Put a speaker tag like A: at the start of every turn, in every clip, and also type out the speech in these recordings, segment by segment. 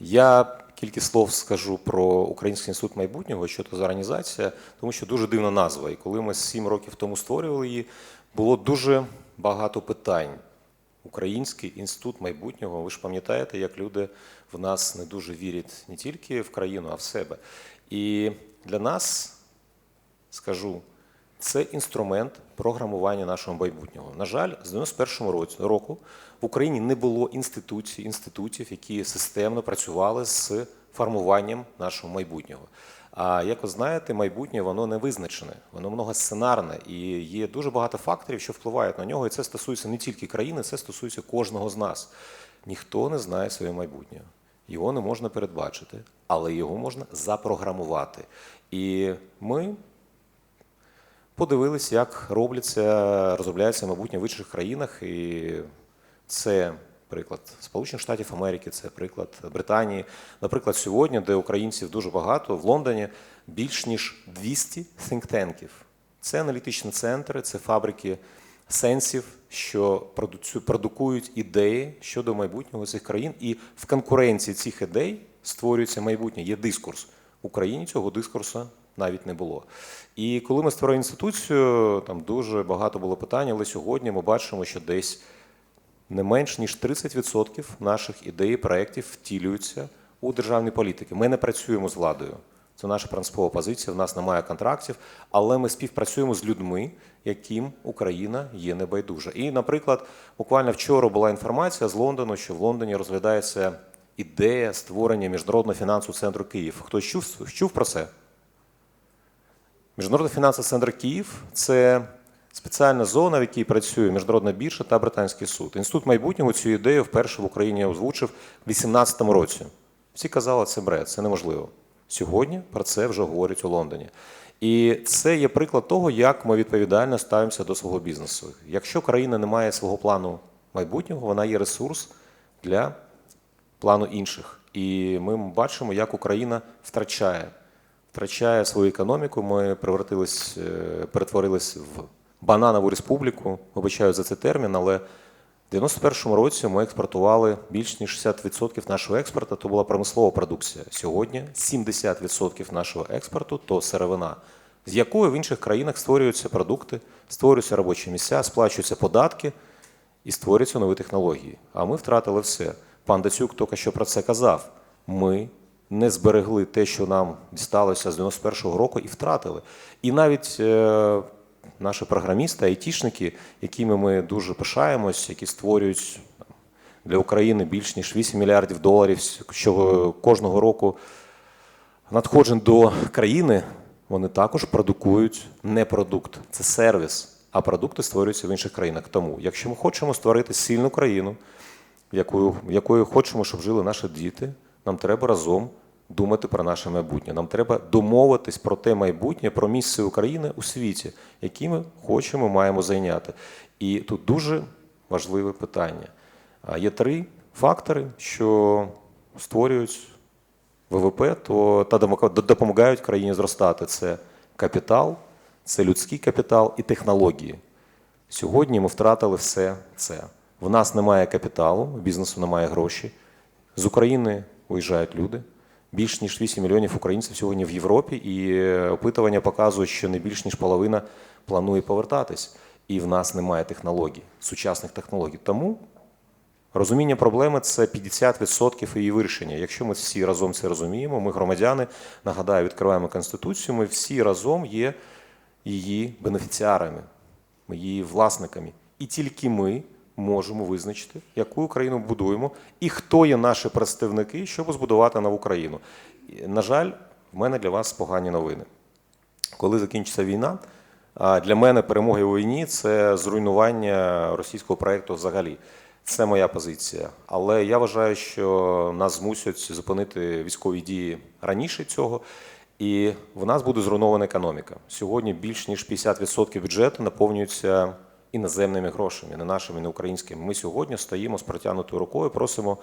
A: Я кілька слов скажу про Український інститут майбутнього, що це за організація, тому що дуже дивна назва. І коли ми сім років тому створювали її, було дуже багато питань. Український інститут майбутнього. Ви ж пам'ятаєте, як люди в нас не дуже вірять не тільки в країну, а в себе. І для нас, скажу, це інструмент програмування нашого майбутнього. На жаль, з 91-го року в Україні не було інституцій, інститутів, які системно працювали з формуванням нашого майбутнього. А як ви знаєте, майбутнє воно не визначене, воно многосценарне і є дуже багато факторів, що впливають на нього. І це стосується не тільки країни, це стосується кожного з нас. Ніхто не знає своє майбутнє. Його не можна передбачити, але його можна запрограмувати. І ми подивилися, як робляться, розробляється майбутнє в інших країнах. І це приклад Сполучених Штатів Америки, це приклад Британії. Наприклад, сьогодні, де українців дуже багато, в Лондоні більш ніж 200 think-танків. Це аналітичні центри, це фабрики сенсів, що продукують ідеї щодо майбутнього цих країн, і в конкуренції цих ідей створюється майбутнє. Є дискурс. В Україні цього дискурсу навіть не було. І коли ми створили інституцію, там дуже багато було питань, але сьогодні ми бачимо, що десь не менш ніж 30% наших ідей, проєктів втілюються у державній політики. Ми не працюємо з владою. Це наша принципова позиція. В нас немає контрактів, але ми співпрацюємо з людьми, яким Україна є небайдужа. І, наприклад, буквально вчора була інформація з Лондону, що в Лондоні розглядається ідея створення міжнародного фінансового центру Київ. Хтось чув, чув про це? Міжнародний фінансовий центр Київ це спеціальна зона, в якій працює міжнародна біржа та британський суд. Інститут майбутнього цю ідею вперше в Україні озвучив у 2018 році. Всі казали, це бред, це неможливо. Сьогодні про це вже говорять у Лондоні. І це є приклад того, як ми відповідально ставимося до свого бізнесу. Якщо країна не має свого плану майбутнього, вона є ресурс для плану інших. І ми бачимо, як Україна втрачає, втрачає свою економіку. Ми превратились, е, перетворились в бананову республіку. Вибачаю за цей термін, але в 91-му році ми експортували більш ніж 60% нашого експорту. То була промислова продукція. Сьогодні 70% нашого експорту то сировина, з якої в інших країнах створюються продукти, створюються робочі місця, сплачуються податки і створюються нові технології. А ми втратили все. Пан Дацюк тільки що про це казав. Ми не зберегли те, що нам дісталося з 91-го року, і втратили. І навіть е, наші програмісти, айтішники, якими ми дуже пишаємось, які створюють для України більш ніж 8 мільярдів доларів що кожного року надходжень до країни, вони також продукують не продукт, це сервіс, а продукти створюються в інших країнах. Тому, якщо ми хочемо створити сильну країну, якою, якою хочемо, щоб жили наші діти, нам треба разом думати про наше майбутнє. Нам треба домовитись про те майбутнє, про місце України у світі, які ми хочемо, маємо зайняти. І тут дуже важливе питання. Є три фактори, що створюють ВВП то, та допомагають країні зростати. Це капітал, це людський капітал і технології. Сьогодні ми втратили все це. В нас немає капіталу, в бізнесу немає грошей. З України виїжджають люди. Більш ніж 8 мільйонів українців сьогодні в Європі, і опитування показують, що не більш ніж половина планує повертатись. І в нас немає технологій, сучасних технологій. Тому Розуміння проблеми це 50% її вирішення. Якщо ми всі разом це розуміємо, ми громадяни, нагадаю, відкриваємо Конституцію, ми всі разом є її бенефіціарами, ми її власниками. І тільки ми можемо визначити, яку Україну будуємо і хто є наші представники, щоб збудувати нову країну. На жаль, в мене для вас погані новини. Коли закінчиться війна, для мене перемоги у війні це зруйнування російського проєкту взагалі. Це моя позиція. Але я вважаю, що нас змусять зупинити військові дії раніше цього, і в нас буде зруйнована економіка. Сьогодні більш ніж 50% бюджету наповнюються іноземними грошами, не нашими, не українськими. Ми сьогодні стоїмо з протягнутою рукою, просимо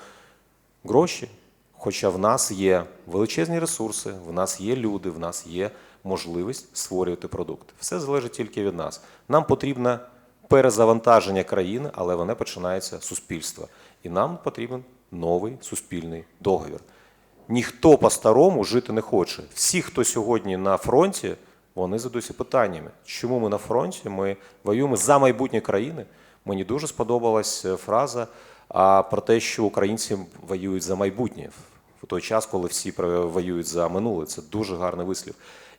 A: гроші. Хоча в нас є величезні ресурси, в нас є люди, в нас є можливість створювати продукти. Все залежить тільки від нас. Нам потрібно перезавантаження країни, але воно починається з суспільства. І нам потрібен новий суспільний договір. ніхто по-старому жити не хоче. Всі, хто сьогодні на фронті, вони задаються питаннями, чому ми на фронті, ми воюємо за майбутнє країни. Мені дуже сподобалась е, фраза про те, що українці воюють за майбутнє в той час, коли всі воюють за минуле. Це дуже гарний вислів.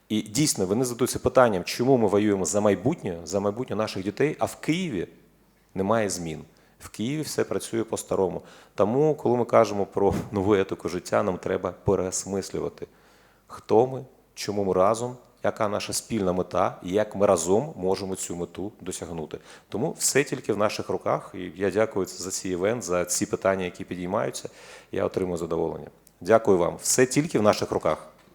A: І дійсно вони задаються питанням, чому ми воюємо за майбутнє, за майбутнє наших дітей, а в Києві немає змін. В Києві все працює по-старому. Тому, коли ми кажемо про нову етику життя, нам треба переосмислювати, хто ми, чому ми разом, яка наша спільна мета і як ми разом можемо цю мету досягнути. Тому все тільки в наших руках. І я дякую за цей івент, за ці питання, які підіймаються. Я отримую задоволення. Дякую вам. Все тільки в наших руках.